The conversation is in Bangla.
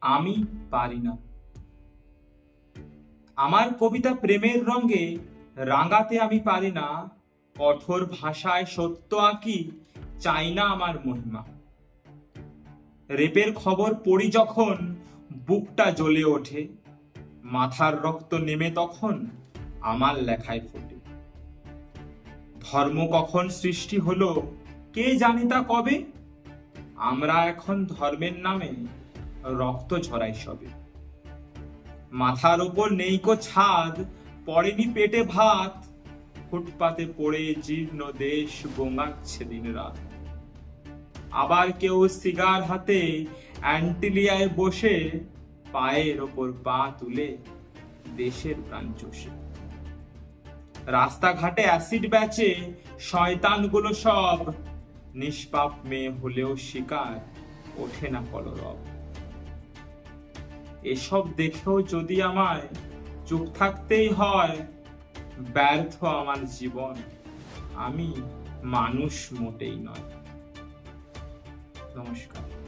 আমি পারি না। আমার কবিতা প্রেমের রঙে রাঙাতে আমি পারি না, কঠোর ভাষায় সত্য আঁকি চাই না আমার মহিমা। রেপের খবর পড়ি যখন বুকটা জ্বলে ওঠে, মাথার রক্ত নেমে তখন আমার লেখায় ফোটে। ধর্ম কখন সৃষ্টি হলো, কে জানে তা কবে? আমরা এখন ধর্মের নামে রক্ত ঝরাই সবে। মাথার উপর নেইকো ছাদ, পড়েনি পেটে ভাত। ফুটপাতে পড়ে জীর্ণ দেশ গোঙাচ্ছে দিন রাত। আবার কেউ সিগার হাতে অ্যান্টিলিয়ায় বসে পায়ের ওপর পা তুলে দেশের প্রাণ চষে। রাস্তাঘাটে অ্যাসিড ব্যাচে শয়তানগুলো সব। নিষ্পাপ মেয়ে হলেও শিকার ওঠে না কলরব। এসব দেখেও যদি আমায় চুপ থাকতেই হয়, ব্যর্থ আমার জীবন। আমি মানুষ মোটেই নয়। নমস্কার।